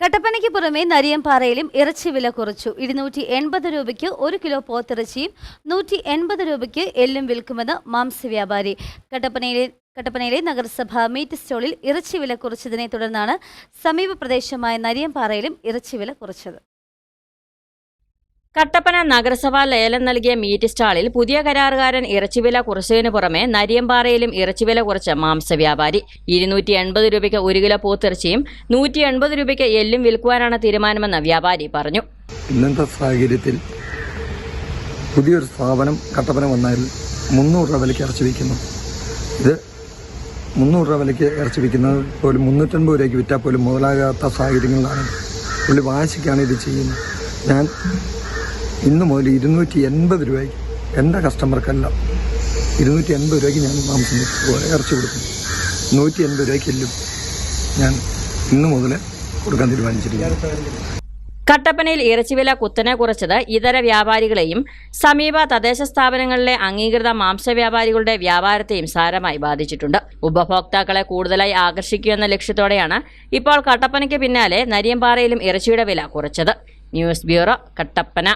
കട്ടപ്പനയ്ക്ക് പുറമെ നരിയമ്പാറയിലും ഇറച്ചി വില കുറച്ചു. ഇരുന്നൂറ്റി എൺപത് രൂപയ്ക്ക് ഒരു കിലോ പോത്തിറച്ചിയും നൂറ്റി എൺപത് രൂപയ്ക്ക് എല്ലും വിൽക്കുമെന്ന് മാംസ്യവ്യാപാരി കട്ടപ്പനയിലെ കട്ടപ്പനയിലെ നഗരസഭ മീറ്റ് സ്റ്റോളിൽ ഇറച്ചി വില കുറച്ചതിനെ തുടർന്നാണ് സമീപ പ്രദേശമായ നരിയമ്പാറയിലും ഇറച്ചി വില കുറച്ചത്. കട്ടപ്പന നഗരസഭ ലേലം നൽകിയ മീറ്റ് സ്റ്റാളിൽ പുതിയ കരാറുകാരൻ ഇറച്ചിവില കുറച്ചതിനു പുറമെ നരിയമ്പാറയിലും ഇറച്ചിവില കുറച്ച മാംസ വ്യാപാരി. ഇരുന്നൂറ്റി എൺപത് രൂപയ്ക്ക് ഒരു കിലോ പോത്തിറച്ചിയും നൂറ്റി എൺപത് രൂപയ്ക്ക് എല്ലും വിൽക്കുവാനാണ് തീരുമാനമെന്ന് വ്യാപാരി പറഞ്ഞു. ഇന്നത്തെ സാഹചര്യത്തിൽ പുതിയൊരു സ്ഥാപനം കട്ടപ്പന വന്നാൽ മുന്നൂറ് രൂപ വിലയ്ക്ക് ഇറച്ചി വയ്ക്കുന്നു ഇത് മുന്നൂറ് രൂപ വിലയ്ക്ക് ഇറച്ചി വയ്ക്കുന്നത് പോലും മുന്നൂറ്റൻപത് രൂപയ്ക്ക് വിറ്റാൽ പോലും മുതലാകാത്ത സാഹചര്യങ്ങളിലാണ്. പുള്ളി വാശിക്കാണ് ഇത് ചെയ്യുന്നത്. ഞാൻ ഇന്ന് മുതൽ ഇരുന്നൂറ്റി എൺപത് രൂപയ്ക്ക് എന്റെ കസ്റ്റമർക്കെല്ലാം ഇരുന്നൂറ്റി എൺപത് രൂപയ്ക്ക് ഞാൻ മാംസം ഇറച്ചി കൊടുക്കും നൂറ്റി എൺപത് രൂപയ്ക്ക് എല്ലും ഞാൻ ഇന്ന് മുതൽ കൊടുക്കാൻ തീരുമാനിച്ചിരിക്കുന്നു. കട്ടപ്പനയിൽ ഇറച്ചിവില കുത്തനെ കുറച്ചത് ഇതര വ്യാപാരികളെയും സമീപ തദ്ദേശ സ്ഥാപനങ്ങളിലെ അംഗീകൃത മാംസ വ്യാപാരികളുടെ വ്യാപാരത്തെയും സാരമായി ബാധിച്ചിട്ടുണ്ട്. ഉപഭോക്താക്കളെ കൂടുതലായി ആകർഷിക്കുമെന്ന ലക്ഷ്യത്തോടെയാണ് ഇപ്പോൾ കട്ടപ്പനയ്ക്ക് പിന്നാലെ നരിയമ്പാറയിലും ഇറച്ചിയുടെ വില കുറച്ചത്. News bureau Kattappana.